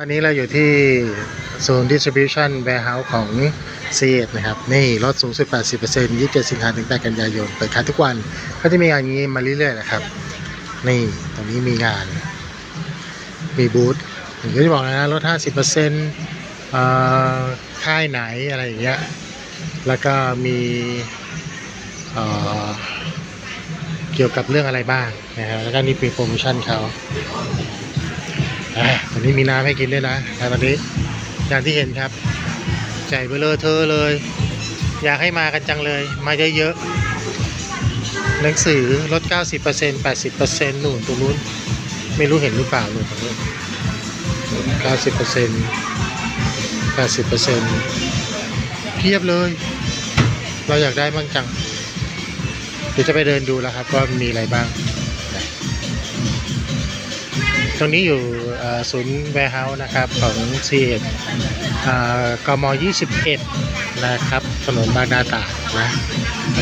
ตอนนี้เราอยู่ที่โซน distribution warehouse ของ c ีนะครับ นี่ลดสูงสุด 80% 27 สิงหาถึง 8 กันยายน เปิดขายทุกวันก็จะมีงานนี้มาเรื่อยๆนะครับ นี่ตรงนี้มีงาน มีบูธผมก็จะบอกแล้วนะลด 50%เอ่อค่ายไหนอะไรอย่างเงี้ย แล้วก็มีเกี่ยวกับเรื่องอะไรบ้างนะครับแล้วก็นี่เป็นโปรโมชั่นเขา วันนี้มีน้ำให้กินด้วยนะแต่ตอนนี้อย่างที่เห็นครับ ใจเบลอเธอเลย อยากให้มากันจังเลย มาเยอะๆหนังสือลด 90% 80%หนุนตรงนู้น ไม่รู้เห็นหรือเปล่าหนุนตรงนู้น90% 80%เพียบเลย เราอยากได้บ้างจังเดี๋ยวจะไปเดินดูแล้วครับว่ามีอะไรบ้าง รงนี้อยู่ศูนย์แวร์เฮาส์นะครับของเซียกม 21 นะครับ ถนนบางนาตราดนะไป